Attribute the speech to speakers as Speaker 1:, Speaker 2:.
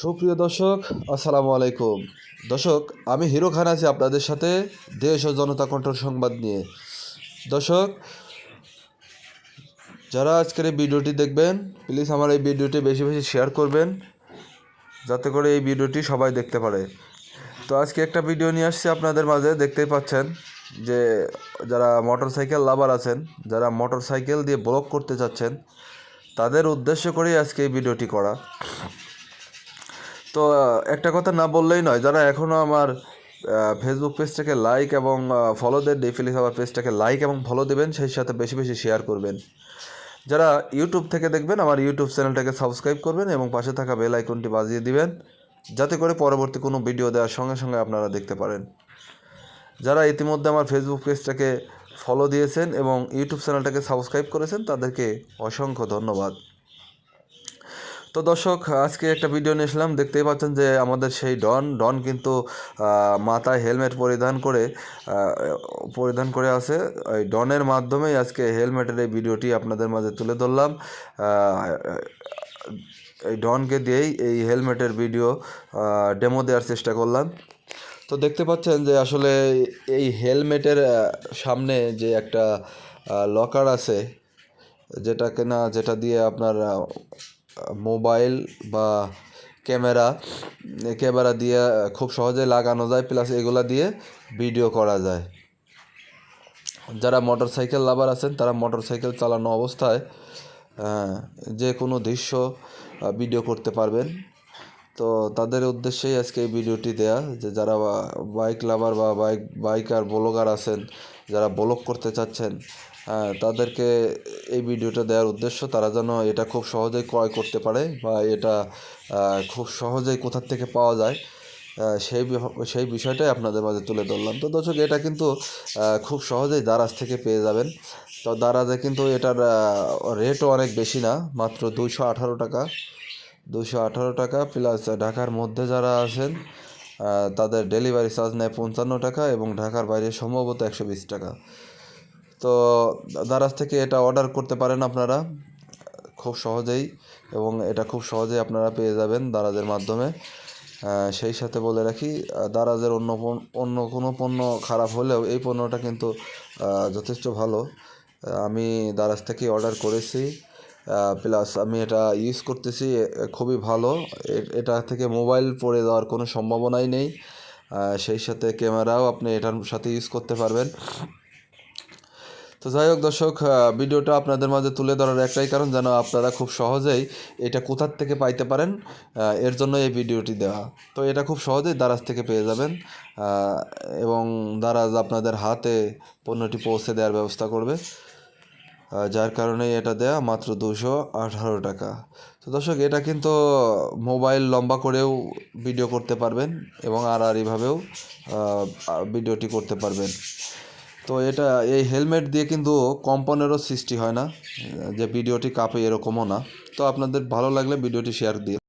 Speaker 1: সুপ্রিয় দর্শক, আসসালামু আলাইকুম। দর্শক, আমি হিরো খান আছি আপনাদের সাথে দেশ ও জনতা কণ্ঠর সংবাদ নিয়ে। দর্শক, যারা আজকের এই ভিডিওটি দেখবেন, প্লিজ আমার এই ভিডিওটি বেশি বেশি শেয়ার করবেন, যাতে করে এই ভিডিওটি সবাই দেখতে পারে। তো আজকে একটা ভিডিও নিয়ে আসছি আপনাদের মাঝে, দেখতেই পাচ্ছেন যে যারা মোটর সাইকেল লাভার আছেন, যারা মোটর সাইকেল দিয়ে ব্লক করতে চাচ্ছেন, তাদের উদ্দেশ্য করেই আজকে এই ভিডিওটি করা। তো একটা কথা না বললেই নয়, যারা এখনও আমার ফেসবুক পেজটাকে লাইক এবং ফলো দেন ডিফিলিস আমার পেজটাকে লাইক এবং ফলো দেবেন, সেই সাথে বেশি বেশি শেয়ার করবেন। যারা ইউটিউব থেকে দেখবেন, আমার ইউটিউব চ্যানেলটাকে সাবস্ক্রাইব করবেন এবং পাশে থাকা বেল আইকনটি বাজিয়ে দিবেন, যাতে করে পরবর্তী কোনো ভিডিও দেওয়ার সঙ্গে সঙ্গে আপনারা দেখতে পারেন। যারা ইতিমধ্যে আমার ফেসবুক পেজটাকে ফলো দিয়েছেন এবং ইউটিউব চ্যানেলটাকে সাবস্ক্রাইব করেছেন, তাদেরকে অসংখ্য ধন্যবাদ। তো দর্শক, আজকে একটা ভিডিও নিয়ে এসলাম দেখতেই পাচ্ছেন যে আমাদের সেই ডন ডন কিন্তু মাথায় হেলমেট পরিধান করে পরিধান করে আছে। ওই ডনের মাধ্যমেই আজকে হেলমেটের এই ভিডিওটি আপনাদের মাঝে তুলে ধরলাম। এই ডনকে দিয়েই এই হেলমেটের ভিডিও ডেমো দেওয়ার চেষ্টা করলাম। তো দেখতে পাচ্ছেন যে আসলে এই হেলমেটের সামনে যে একটা লকার আছে, যেটা কিনা, যেটা দিয়ে আপনার মোবাইল বা ক্যামেরা ক্যামেরা দিয়ে খুব সহজে লাগানো যায় প্লাস এগুলা দিয়ে ভিডিও করা যায়। যারা মোটর সাইকেল লাভার আছেন, তারা মোটর সাইকেল চালানো অবস্থায় যে কোনো দৃশ্য ভিডিও করতে পারবেন। তো তাদের উদ্দেশ্যেই আজকে এই ভিডিওটি দেয়া, যে যারা বাইক লাভার বা বাইক বাইকার ব্লগার আছেন, যারা ব্লগ করতে চাচ্ছেন তাদেরকে এই ভিডিওটা দেওয়ার উদ্দেশ্য তারা যেন এটা খুব সহজেই ক্রয় করতে পারে বা এটা খুব সহজেই কোথার থেকে পাওয়া যায় সেই সেই বিষয়টাই আপনাদের মাঝে তুলে ধরলাম। তো দর্শক, এটা কিন্তু খুব সহজেই দারাজ থেকে পেয়ে যাবেন। তো দারাজে কিন্তু এটার রেটও অনেক বেশি না, মাত্র দুইশো আঠারো টাকা। দুশো আঠারো টাকা প্লাস ঢাকার মধ্যে যারা আছেন তাদের ডেলিভারি চার্জ নেয় পঞ্চান্ন টাকা এবং ঢাকার বাইরে সম্ভবত একশো বিশ টাকা। তো দারাজ থেকে এটা অর্ডার করতে পারেন আপনারা, খুব সহজেই এবং এটা খুব সহজেই আপনারা পেয়ে যাবেন দারাজের মাধ্যমে। সেই সাথে বলে রাখি দারাজের অন্য অন্য কোনো পণ্য খারাপ হলেও এই পণ্যটা কিন্তু যথেষ্ট ভালো। আমি দারাজ থেকে অর্ডার করেছি প্লাস আমি এটা ইউজ করতেছি খুবই ভালো। এটা থেকে মোবাইল পড়ে যাওয়ার কোনো সম্ভাবনাই নেই। সেই সাথে ক্যামেরাও আপনি এটার সাথে ইউজ করতে পারবেন। তো যাই হোক দর্শক ভিডিওটা আপনাদের মাঝে তুলে ধরার একটাই কারণ যেন আপনারা খুব সহজেই এটা কোথার থেকে পাইতে পারেন এর জন্য এই ভিডিওটি দেওয়া। তো এটা খুব সহজেই দারাজ থেকে পেয়ে যাবেন এবং দারাজ আপনাদের হাতে পণ্যটি পৌঁছে দেওয়ার ব্যবস্থা করবে। যার কারণে এটা দেয়া মাত্র দুশো আঠারো টাকা। তো দর্শক এটা কিন্তু মোবাইল লম্বা করেও ভিডিও করতে পারবেন এবং আর আর এইভাবেও আহ, ভিডিওটি করতে পারবেন। তো এটা, এই হেলমেট দিয়ে কিন্তু কম্পনেরও সৃষ্টি হয় না, যে ভিডিওটি কাঁপে এরকমও না। তো আপনাদের ভালো লাগলে ভিডিওটি শেয়ার দিয়ে